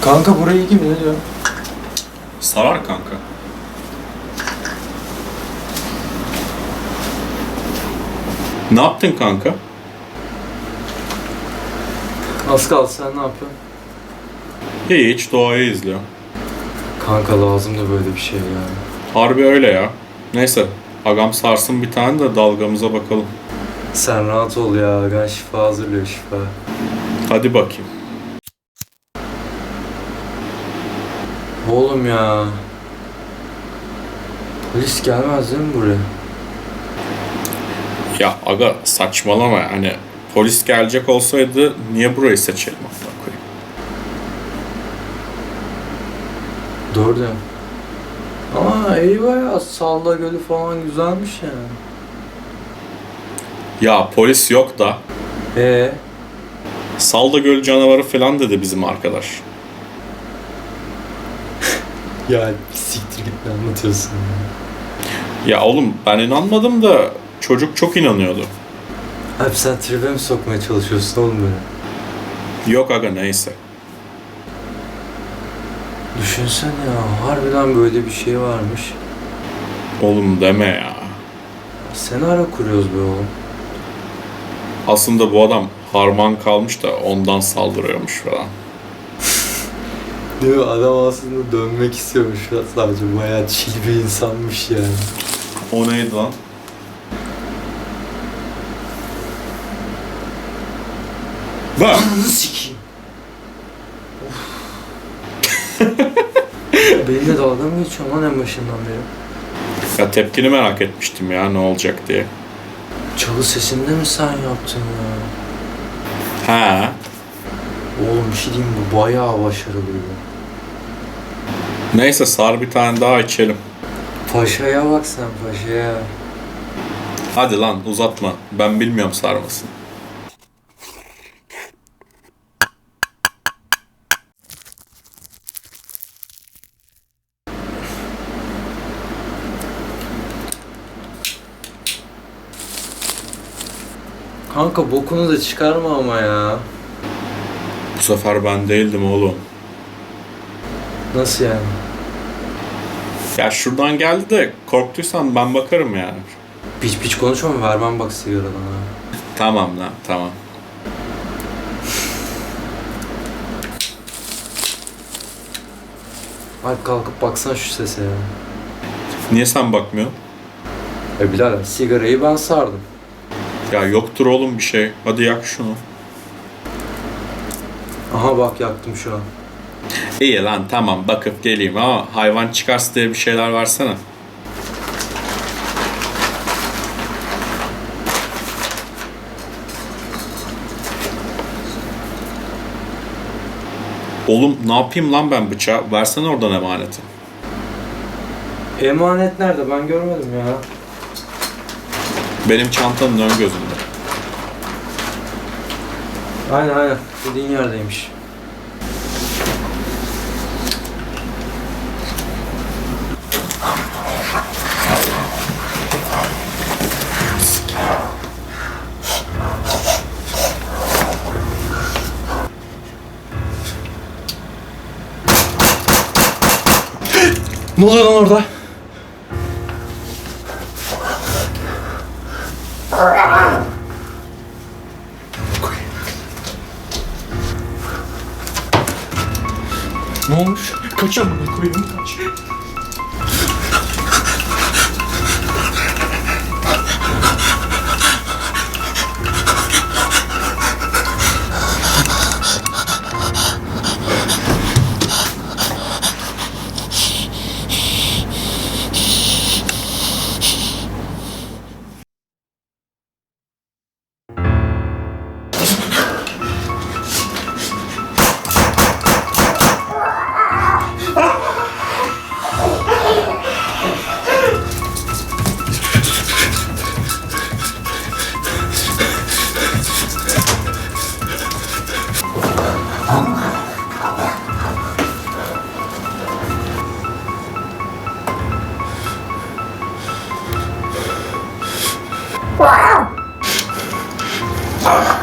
Kanka burayı gibi ne diyor? Sarar kanka. Ne yaptın kanka? Az kaldı sen ne yapıyorsun? Hiç doğayı izliyor. Kanka lazım da böyle bir şey ya. Harbi öyle ya. Neyse. Agam sarsın bir tane de dalgamıza bakalım. Sen rahat ol ya. Ben şifa hazırlıyor şifa. Hadi bakayım. Oğlum ya. Polis gelmez değil mi buraya? Ya aga saçmalama hani polis gelecek olsaydı niye burayı seçelim amına koyayım? Doğru diyorsun. Ama eyvah ya. Salla Gölü falan güzelmiş yani. Ya polis yok da Ee, Salda Göl canavarı falan dedi bizim arkadaş. Ya siktir git ne anlatıyorsun ya. Ya oğlum ben inanmadım da çocuk çok inanıyordu. Abi sen tribe mi sokmaya çalışıyorsun oğlum beni? Yok aga neyse. Düşünsene ya. Harbiden böyle bir şey varmış. Oğlum deme ya. Senaryo kuruyoruz be oğlum. Aslında bu adam harman kalmış da ondan saldırıyormuş falan. Değil mi? Adam aslında dönmek istiyormuş sadece. Bayağı çil bir insanmış yani. O neydi lan? Bak. Ananı sikeyim. Benimle dalga mı geçiyorsun lan en başından beri? Ya tepkini merak etmiştim ya ne olacak diye. Çalı sesinde mi sen yaptın ya? Ha. Oğlum bir şey diyeyim bu bayağı başarılıydı. Neyse sar bir tane daha içelim. Paşaya bak sen paşaya. Hadi lan uzatma. Ben bilmiyorum sarmasın. Kanka bokunu da çıkarma ama ya. Bu sefer ben değildim oğlum. Nasıl yani? Ya şuradan geldi de korktuysan ben bakarım yani. Piç piç konuşma vermem bak sigaradan ha. Tamam lan tamam. Alp kalkıp baksana şu sese ya. Niye sen bakmıyorsun? E birader sigarayı ben sardım. Ya yoktur oğlum bir şey. Hadi yak şunu. Aha bak yaktım şu an. İyi lan tamam bakıp geleyim ama hayvan çıkarsa diye bir şeyler versene. Oğlum ne yapayım lan ben bıçağı? Versene oradan emaneti. Emanet nerede ben görmedim ya. Benim çantanın ön gözünde. Aynen aynen dediğin yerdeymiş. ne oluyor lan orada? Ne olmuş? Kaç amına koyayım kaç. Amen.